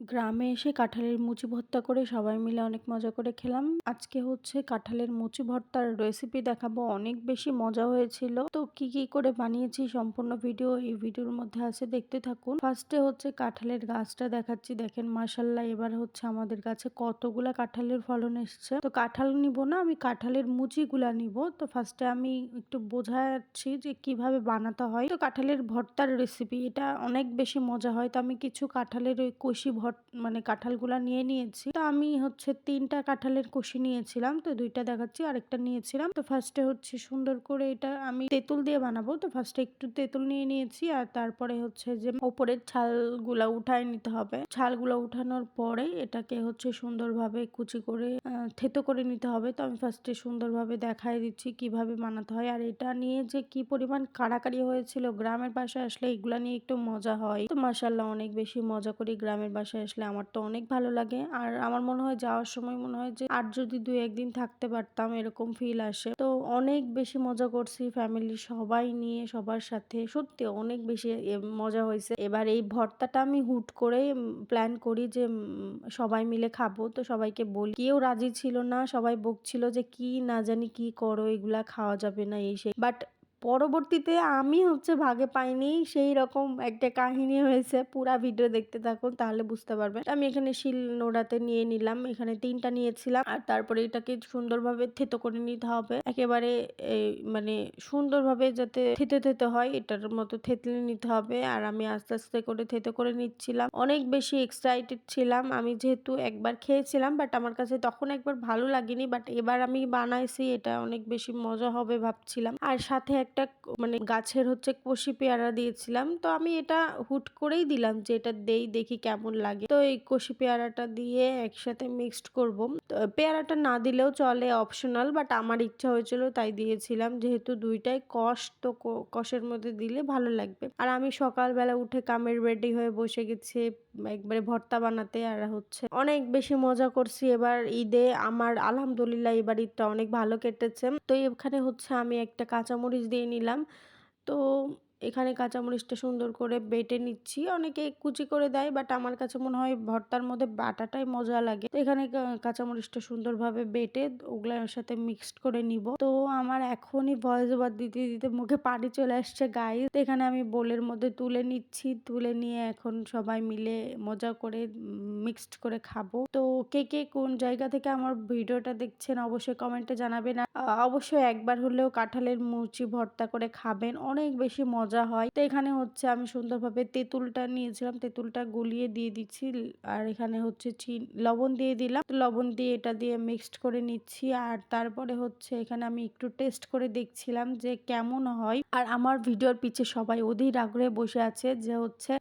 গ্রামে এসে কাঁঠালের মুচি ভর্তা করে সবাই মিলে অনেক মজা করে খেলাম। আজকে হচ্ছে কাঁঠালের মুচি ভর্তার রেসিপি দেখাবো। অনেক বেশি মজা হয়েছিল। তো কি কি করে বানিয়েছি সম্পূর্ণ ভিডিও এই ভিডিওর মধ্যে আছে, দেখতে থাকুন। ফার্স্টে হচ্ছে কাঁঠালের গাছটা দেখাচ্ছি। দেখেন মাসাল্লাহ এবার হচ্ছে আমাদের গাছে কতগুলা কাঁঠালের ফলন এসছে। তো কাঁঠাল নিব না, আমি কাঁঠালের মুচিগুলা নিব। তো ফার্স্টে আমি একটু বোঝাচ্ছি যে কীভাবে বানাতে হয়। তো কাঁঠালের ভর্তার রেসিপি এটা অনেক বেশি মজা হয়। তো আমি কিছু কাঁঠালের ওই কষি ভর মানে কাঁঠালগুলা নিয়ে নিয়েছি। তো আমি হচ্ছে তিনটা কাঁঠালের কষি নিয়েছিলাম, তো দুইটা দেখাচ্ছি, আরেকটা নিয়েছিলাম। তো ফার্স্টে হচ্ছে সুন্দর করে এটা আমি তেঁতুল দিয়ে বানাবো, তো ফার্স্টে একটু তেঁতুল নিয়ে নিয়েছি, আর তারপরে হচ্ছে যে ওপরের ছালগুলা উঠায় নিতে হবে। ছালগুলো উঠানোর পরে এটাকে হচ্ছে সুন্দরভাবে কুচি করে থেতো করে নিতে হবে। তো আমি ফার্স্টে সুন্দরভাবে দেখাই দিচ্ছি কীভাবে বানাতে হয়, আর এটা নিয়ে যে কি পরিমাণ কাড়াকাড়ি হয়েছিল, গ্রামের বাসায় আসলে এগুলা নিয়ে একটু মজা হয়। তো মাসাল্লাহ অনেক বেশি মজা করি গ্রামের বাসায় আসলে আমার তো অনেক ভালো লাগে। আর আমার মনে হয় যাওয়ার সময় মনে হয় যে আর যদি দু একদিন থাকতে পারতাম এরকম ফিল আসে। তো অনেক বেশি মজা করছি ফ্যামিলি সবাই নিয়ে, সবার সাথে। সত্যি অনেক বেশি মজা হয়েছে। এবার এই ভর্তাটা আমি হুট করে প্ল্যান করি যে সবাই মিলে খাব। তো সবাইকে বলি, কেউ রাজি ছিল না। সবাই বকছিল যে কি না জানি কি করো, এগুলা খাওয়া যাবে না এই সেই। বাট পরবর্তীতে আমি হচ্ছে ভাগে পাইনি, সেই রকম একটা কাহিনী হয়েছে। পুরা ভিডিও দেখতে থাকুন, তাহলে বুঝতে পারবেন। আমি এখানে শিল নোড়াতে নিয়ে নিলাম, এখানে তিনটা নিয়েছিলাম। আর তারপরে এটাকে সুন্দরভাবে থেতো করে নিতে হবে। একেবারে মানে সুন্দরভাবে যাতে থেতে থেতে হয়, এটার মতো থেতলে নিতে হবে। আর আমি আস্তে আস্তে করে থেতো করে নিচ্ছিলাম। অনেক বেশি এক্সাইটেড ছিলাম। আমি যেহেতু একবার খেয়েছিলাম বাট আমার কাছে তখন একবার ভালো লাগেনি। বাট এবার আমি বানাইছি, এটা অনেক বেশি মজা হবে ভাবছিলাম। আর সাথে একটা মানে গাছের হচ্ছে কষি পেয়ারা দিয়েছিলাম। তো আমি এটা হুট করেই দিলাম যে এটা দেই, দেখি কেমন লাগে। তো এই কষি পেয়ারাটা দিয়ে একসাথে মিক্সড করব। পেয়ারাটা না দিলেও চলে অপশনাল বাট আমার ইচ্ছা হয়েছিল তাই দিয়েছিলাম। যেহেতু দুইটাই কষ, তো কষের মধ্যে দিলে ভালো লাগবে। আর আমি সকালবেলা উঠে কামের রেডি হয়ে বসে গেছি। একবারে ভর্তা বানাতে আর হচ্ছে অনেক বেশি মজা করছি। এবার ঈদে আমার আলহামদুলিল্লাহ এবার ঈদটা অনেক ভালো কেটেছে। তো এখানে হচ্ছে আমি একটা কাঁচামরিচ দিয়ে নিলাম। তো এখানে কাঁচামরিচটা সুন্দর করে বেটে নিচ্ছি। অনেকে কুচি করে দেয় বাট আমার কাছে মনে হয় ভর্তার মধ্যে বাটাটাই মজা লাগে। এখানে কাঁচামরিচটা সুন্দরভাবে বেটে ওগুলোর সাথে মিক্সড করে নিব। তো আমার এখনই ভয়েস ওভার দিতে দিতে মুখে পানি চলে আসছে গায়ে তো এখানে আমি বোলের মধ্যে তুলে নিচ্ছি। তুলে নিয়ে এখন সবাই মিলে মজা করে মিক্সড করে খাব। তো কে কে কোন জায়গা থেকে আমার ভিডিওটা দেখছেন অবশ্যই কমেন্টে জানাবেন। অবশ্যই একবার হলেও কাঁঠালের মুচি ভর্তা করে খাবেন। অনেক বেশি মজা হয়। তো এখানে হচ্ছে আমি সুন্দরভাবে তেঁতুলটা নিয়েছিলাম। তেঁতুলটা গুলিয়ে দিয়ে দিচ্ছি আর এখানে হচ্ছে চিন লবণ দিয়ে দিলাম। লবণ দিয়ে এটা দিয়ে মিক্সড করে নিচ্ছি আর তারপরে হচ্ছে এখানে আমি একটু টেস্ট করে দেখছিলাম যে কেমন হয়। আর আমার ভিডিওর পিছে সবাই অধীর আগ্রহে বসে আছে যে হচ্ছে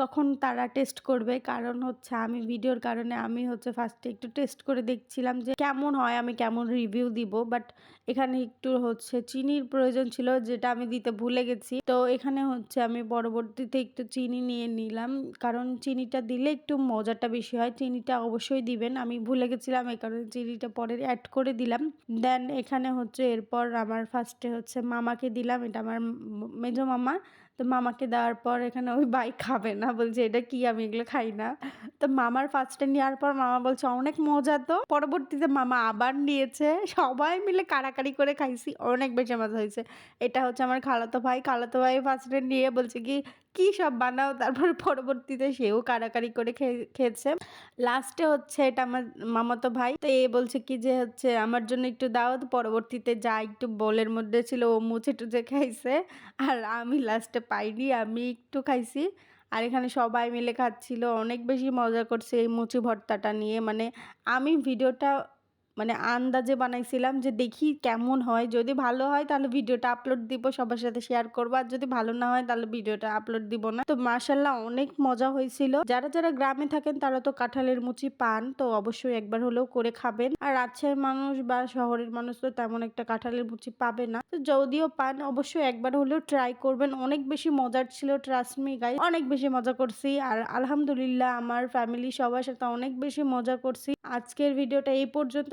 কখন তারা টেস্ট করবে। কারণ হচ্ছে আমি ভিডিওর কারণে আমি হচ্ছে ফার্স্টে একটু টেস্ট করে দেখছিলাম যে কেমন হয়, আমি কেমন রিভিউ দিব। বাট এখানে একটু হচ্ছে চিনির প্রয়োজন ছিল যেটা আমি দিতে ভুলে গেছি। তো এখানে হচ্ছে আমি পরবর্তীতে একটু চিনি নিয়ে নিলাম। কারণ চিনিটা দিলে একটু মজাটা বেশি হয়। চিনিটা অবশ্যই দিবেন। আমি ভুলে গেছিলাম, এই কারণে চিনিটা পরে অ্যাড করে দিলাম। দেন এখানে হচ্ছে এরপর আমার ফার্স্টে হচ্ছে মামাকে দিলাম। এটা আমার মেজো মামা। তো মামাকে দেওয়ার পর এখানে ওই বাইক খাবে না, বলছে এটা কি, আমি এগুলো খাই না। তো মামার ফার্স্টে নেওয়ার পর মামা বলছে, অনেক মজা তো। পরবর্তীতে মামা আবার নিয়েছে। সবাই মিলে কাড়াকাড়ি করে খাইছি, অনেক বেশি মজা হয়েছে। এটা হচ্ছে আমার খালাতো ভাই। খালাতো ভাই ফার্স্টে নিয়ে বলছে কি কি সব বানাও, তারপর পরবর্তীতে সেও কাড়াকাড়ি করে খেয়ে- খেয়েছে। লাস্টে হচ্ছে এটা আমার মামাতো ভাই, তো এ বলছে কি যে হচ্ছে আমার জন্য একটু দাও পরবর্তীতে যা একটু বোলের মধ্যে ছিল ও মুছে টুচে খাইছে। আর আমি লাস্টে পাইনি, আমি একটু খাইছি। আর এখানে সবাই মিলে খাচ্ছিল, অনেক বেশি মজা করছে এই মুচি ভর্তাটা নিয়ে। মানে আমি ভিডিওটা মানে আন্দাজে বানাইছিলাম যে দেখি কেমন হয়। যদি ভালো হয় তাহলে ভিডিওটা আপলোড দিব, সবার সাথে শেয়ার করব। আর যদি ভালো না হয় তাহলে ভিডিওটা আপলোড দিব না। তো মার্শাল্লাহ অনেক মজা হয়েছিল। যারা যারা গ্রামে থাকেন তারা তো কাঁঠালের মুচি পান, তো অবশ্যই একবার হলেও করে খাবেন। আর রাজশাহীর মানুষ বা শহরের মানুষ তো তেমন একটা কাঁঠালের মুচি পাবে না। তো যদিও পান, অবশ্যই একবার হলেও ট্রাই করবেন। অনেক বেশি মজার ছিল ট্রাস্ট মি গাই অনেক বেশি মজা করছি। আর আলহামদুলিল্লাহ আমার ফ্যামিলি সবার সাথে অনেক বেশি মজা করছি। আজকের ভিডিওটা এই পর্যন্ত